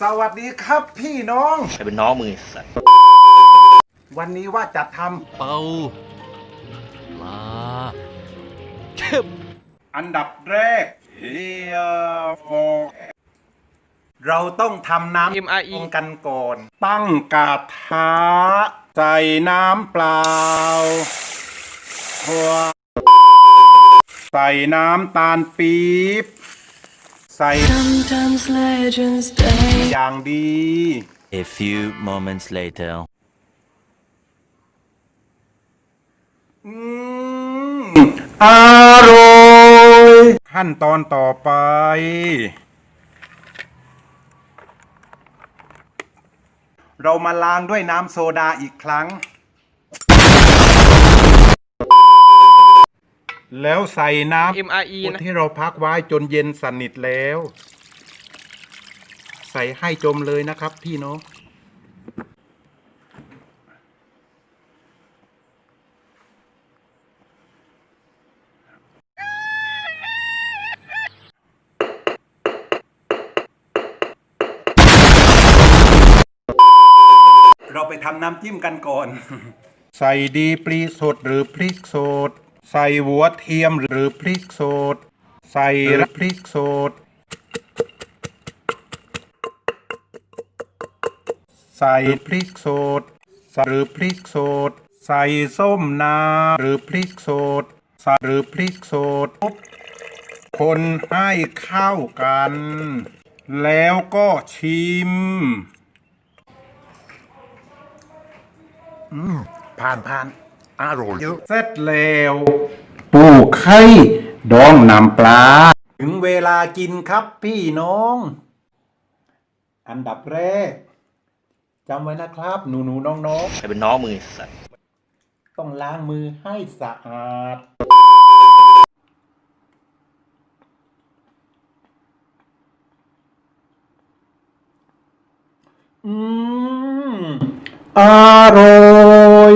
สวัสดีครับพี่น้อง ใครเป็นน้องมึงไอ้สัตว์วันนี้ว่าจะทเป่าลาเข้มำอันดับแรกเฮียโฟเราต้องทำน้ำ MRE ตรงกันก่อน ตั้งกระทะใส่น้ำเปล่าหัวใส่น้ำตาลปี๊บ ใส่ Sometimes legends die. อย่างดี A few moments later. อืมอร่อยขั้นตอนต่อไป เรามาล้างด้วยน้ำโซดาอีกครั้ง แล้วใส่น้ำ MRE นะ ที่เราพักไว้จนเย็นสนิทแล้ว ใส่ให้จมเลยนะครับ พี่น้องเราไปทำน้ำจิ้มกันก่อน ใส่ดีปลีสดหรือพริกสด ใส่หัวเทียมหรือพริกสดใส่พริกสดใส่พริกสดหรือพริกสดใส่ส้มนาหรือพริกสดใส่หรือพริกสดคนให้เข้ากัน แล้วก็ชิมผ่านผ่าน อร่อยเยอะเสร็จแล้วปูไข่ดองน้ำปลา ถึงเวลากินครับพี่น้อง อันดับแรกจำไว้นะครับ หนูหนูๆน้องใครเป็นน้องมึงไอ้สัตว์ๆต้องล้างมือให้สะอาด อืม อร่อย